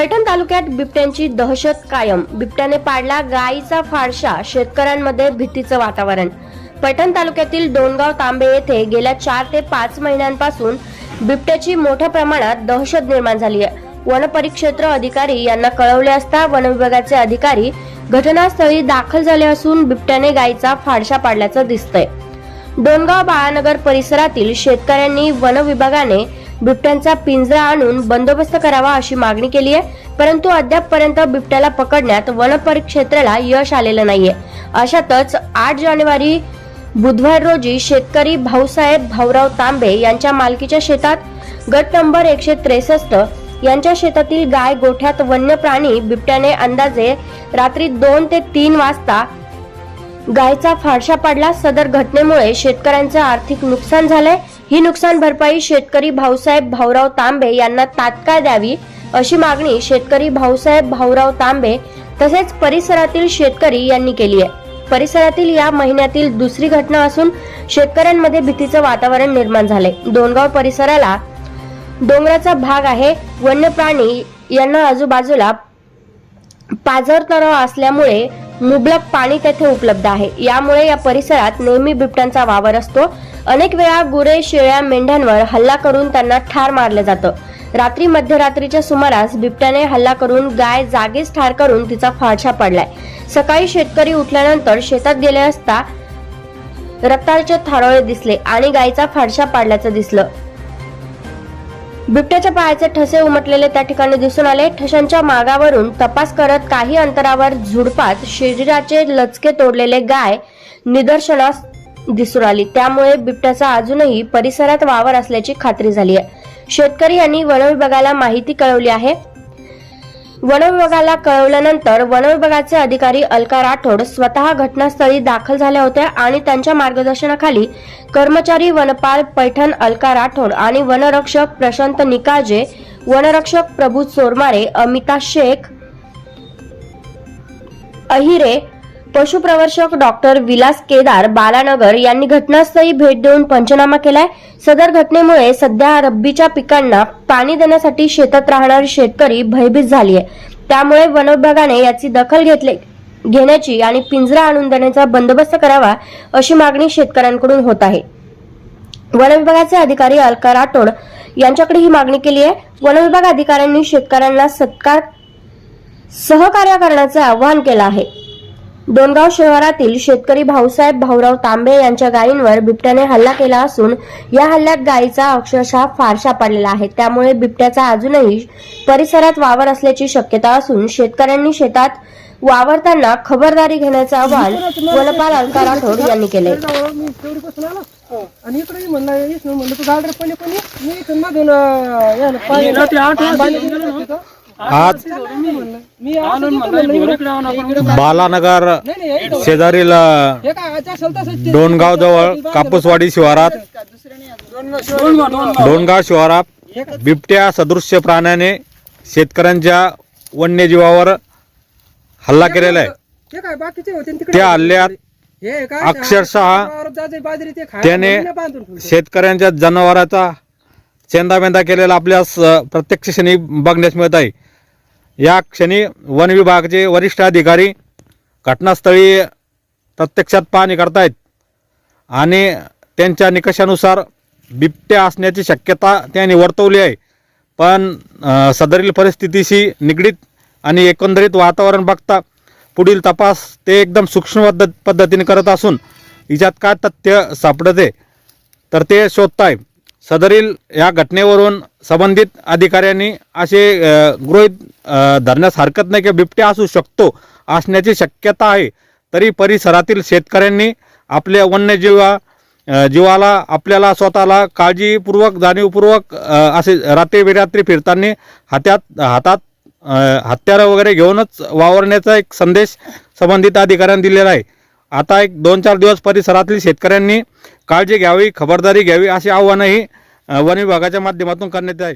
पैठण तालुक्यात बिबट्यांची दहशत कायम. बिबट्याने पाडला गायीचा फारशा शेतकऱ्यांमध्ये भीतीचं वातावरण. पैठण तालुक्यातील डोणगाव तांबे येथे गेल्या चार ते पाच महिन्यांपासून बिबट्याची मोठ्या प्रमाणात दहशत निर्माण झाली आहे वन परिक्षेत्र अधिकारी यांना कळवले असता वन विभागाचे अधिकारी घटनास्थळी दाखल झाले असून बिबट्याने गायीचा फाडशा पाडल्याचं दिसतंय. डोणगाव बाळानगर परिसरातील शेतकऱ्यांनी वन विभागाने बिबट्यांचा पिंजरा आणून बंदोबस्त करावा अशी मागणी केली आहे. परंतु अद्यापपर्यंत बिबट्याला पकडण्यात वन परिक्षेत्राला यश आलेलं नाहीये. अशातच आठ जानेवारी बुधवार रोजी शेतकरी भाऊसाहेब भाऊराव तांबे यांच्या मालकीच्या शेतात गट नंबर एकशे त्रेसष्ट यांच्या शेतातील गाय गोठ्यात वन्य प्राणी बिबट्याने अंदाजे रात्री दोन ते तीन वाजता गायचा फारशा पाडला. सदर घटनेमुळे शेतकऱ्यांचं आर्थिक नुकसान झालंय. ही नुकसान भरपाई शेतकरी भाऊसाहेब भाऊराव तांबे यांना तात्काळ द्यावी अशी मागणी शेतकरी भाऊसाहेब भाऊराव तांबे तसेच परिसरातील शेतकरी यांनी केली आहे. परिसरातील या महिन्यातील दुसरी घटना असून शेतकऱ्यांमध्ये भीतीचं वातावरण निर्माण झालंय. दोनगाव परिसराला डोंगराचा भाग आहे. वन्य प्राणी यांना आजूबाजूला पाझर तलाव असल्यामुळे मुबलक पाणी तेथे उपलब्ध आहे. यामुळे या परिसरात नेहमी बिबट्यांचा वावर असतो. अनेक वेळा गुरे शेळ्या मेंढ्यांवर हल्ला करून त्यांना ठार मारलं जातं. रात्री मध्यरात्रीच्या सुमारास बिबट्याने हल्ला करून गाय जागीच ठार करून तिचा फाडशा पडलाय. सकाळी शेतकरी उठल्यानंतर शेतात गेले असता रक्ताचे थारोळे दिसले आणि गायीचा फाडशा पाडल्याचं दिसलं. बिबट्याच्या पायाचे ठसे उमटलेले त्या ठिकाणी दिसून आले. ठशांच्या मागावरून तपास करत काही अंतरावर झुडपात शरीराचे लचके तोडलेले गाय निदर्शनास दिसून आली. त्यामुळे बिबट्याचा अजूनही परिसरात वावर असल्याची खात्री झाली आहे. शेतकरी यांनी वनविभागाला माहिती कळवली आहे. वन विभागाला कळवल्यानंतर वन विभागाचे अधिकारी अलका राठोड स्वतः घटनास्थळी दाखल झाल्या होत्या आणि त्यांच्या मार्गदर्शनाखाली कर्मचारी वनपाल पैठण अलका राठोड आणि वनरक्षक प्रशांत निकाजे वनरक्षक प्रभू चोरमारे अमिता शेख अहिरे पशुप्रवर्षक डॉक्टर विलास केदार बालानगर यांनी घटनास्थळी भेट देऊन पंचनामा केलाय. सदर घटनेमुळे सध्या रब्बीच्या पिकांना पाणी देण्यासाठी शेतात राहणारे शेतकरी भयभीत झाली आहे त्यामुळे वनविभागाने याची दखल घेतली घेण्याची आणि पिंजरा आणून देण्याचा बंदोबस्त करावा अशी मागणी शेतकऱ्यांकडून होत आहे. वनविभागाचे अधिकारी अलका राठोड यांच्याकडे ही मागणी केली आहे. वनविभाग अधिकाऱ्यांनी शेतकऱ्यांना सत्कार सहकार्य करण्याचे आवाहन केलं आहे. डोणगाव शहरातील शेतकरी भाऊसाहेब भाऊराव तांबे यांच्या गायींवर बिबट्याने हल्ला केला असून या हल्ल्यात गायीचा अक्षरशः फारशा पडलेला आहे. त्यामुळे बिबट्याचा अजूनही परिसरात वावर असल्याची शक्यता असून शेतकऱ्यांनी शेतात वावरताना खबरदारी घेण्याचं आवाहन वनपाल अलका राठोड यांनी केले. जाऊ, मी तेवढी बसून आलो आणि इकडे म्हणलं येस ना म्हणलं तू गाडर पाणी कोणी मी इथून मधून अं, यानं पाणी पाणी दिलं तिथं. आज. बालानगर. शेजारील डोणगाव जवळ कापूसवाडी शिवारात डोणगाव शिवारात बिबट्या सदृश्य प्राण्याने शेतकऱ्यांच्या वन्यजीवावर हल्ला केलेला आहे त्या हल्ल्यात अक्षरशः त्याने. शेतकऱ्यांच्या जनावराचा चेंदामेंदा केलेला आपल्या प्रत्यक्ष क्षणी बघण्यास मिळत आहे या क्षणी वन विभागाचे वरिष्ठ अधिकारी घटनास्थळी प्रत्यक्षात पाहणी करतायत आणि त्यांच्या निकषानुसार बिबट्या असण्याची शक्यता त्यांनी वर्तवली आहे. पण सदरील परिस्थितीशी निगडीत आणि एकंदरीत वातावरण बघता पुढील तपास ते एकदम सूक्ष्म पद्धत पद्धतीने करत असून हिच्यात काय तथ्य सापडते तर ते शोधताय सदरील या घटनेवरून संबंधित अधिकाऱ्यांनी असे गृहित गृहीत धरण्यास हरकत नाही की बिबट्या असू शकतो असण्याची शक्यता आहे. तरी परिसरातील शेतकऱ्यांनी आपल्या वन्यजीवा जीवाला आपल्याला स्वतःला काळजीपूर्वक जाणीवपूर्वक असे रात्री बेरात्री फिरताना हात्यात हातात हत्यारं वगैरे घेऊनच वावरण्याचा एक संदेश संबंधित अधिकाऱ्यांनी दिलेला आहे. आता एक दोन चार दिवस परिसरातील शेतकऱ्यांनी काळजी घ्यावी खबरदारी घ्यावी असे आव्हानंही वन विभागाच्या माध्यमातून करण्यात आहे